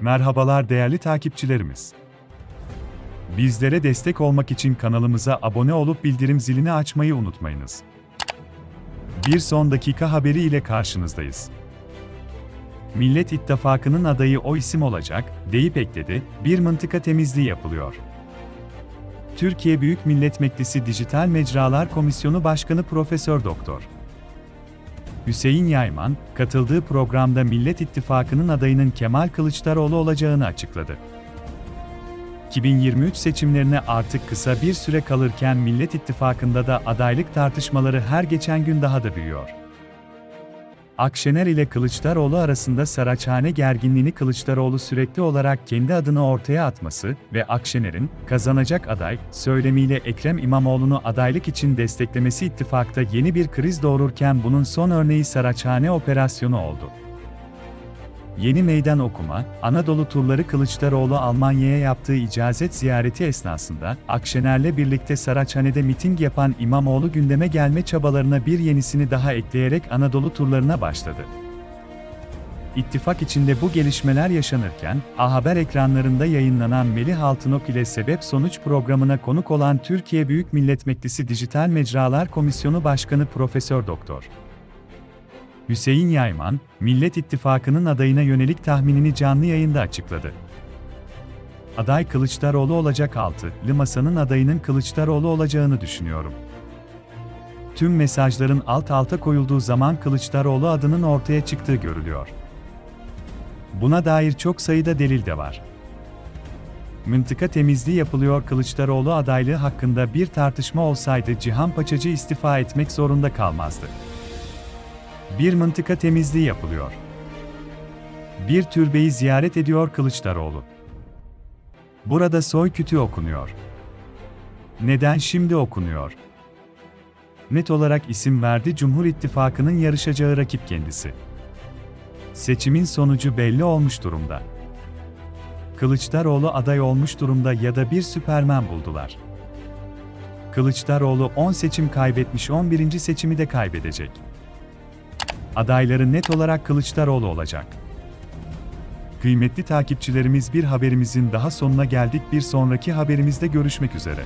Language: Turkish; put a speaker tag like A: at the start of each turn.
A: Merhabalar değerli takipçilerimiz. Bizlere destek olmak için kanalımıza abone olup bildirim zilini açmayı unutmayınız. Bir son dakika haberi ile karşınızdayız. Millet İttifakı'nın adayı o isim olacak, deyip ekledi, bir mıntıka temizliği yapılıyor. Türkiye Büyük Millet Meclisi Dijital Mecralar Komisyonu Başkanı Profesör Doktor Hüseyin Yayman, katıldığı programda Millet İttifakı'nın adayının Kemal Kılıçdaroğlu olacağını açıkladı. 2023 seçimlerine artık kısa bir süre kalırken Millet İttifakı'nda da adaylık tartışmaları her geçen gün daha da büyüyor. Akşener ile Kılıçdaroğlu arasında Saraçhane gerginliğini Kılıçdaroğlu sürekli olarak kendi adını ortaya atması ve Akşener'in kazanacak aday söylemiyle Ekrem İmamoğlu'nu adaylık için desteklemesi ittifakta yeni bir kriz doğururken bunun son örneği Saraçhane operasyonu oldu. Yeni meydan okuma, Anadolu turları Kılıçdaroğlu Almanya'ya yaptığı icazet ziyareti esnasında, Akşener'le birlikte Saraçhane'de miting yapan İmamoğlu gündeme gelme çabalarına bir yenisini daha ekleyerek Anadolu turlarına başladı. İttifak içinde bu gelişmeler yaşanırken, A Haber ekranlarında yayınlanan Melih Altınok ile Sebep Sonuç programına konuk olan Türkiye Büyük Millet Meclisi Dijital Mecralar Komisyonu Başkanı Profesör Doktor Hüseyin Yayman, Millet İttifakı'nın adayına yönelik tahminini canlı yayında açıkladı. Aday Kılıçdaroğlu olacak altı, Masanın adayının Kılıçdaroğlu olacağını düşünüyorum. Tüm mesajların alt alta koyulduğu zaman Kılıçdaroğlu adının ortaya çıktığı görülüyor. Buna dair çok sayıda delil de var. Mıntıka temizliği yapılıyor Kılıçdaroğlu adaylığı hakkında bir tartışma olsaydı Cihan Paçacı istifa etmek zorunda kalmazdı. Bir mıntıka temizliği yapılıyor. Bir türbeyi ziyaret ediyor Kılıçdaroğlu. Burada soy kütüğü okunuyor. Neden şimdi okunuyor? Net olarak isim verdi Cumhur İttifakı'nın yarışacağı rakip kendisi. Seçimin sonucu belli olmuş durumda. Kılıçdaroğlu aday olmuş durumda ya da bir süpermen buldular. Kılıçdaroğlu 10 seçim kaybetmiş 11. seçimi de kaybedecek adayları net olarak Kılıçdaroğlu olacak. Kıymetli takipçilerimiz bir haberimizin daha sonuna geldik bir sonraki haberimizde görüşmek üzere.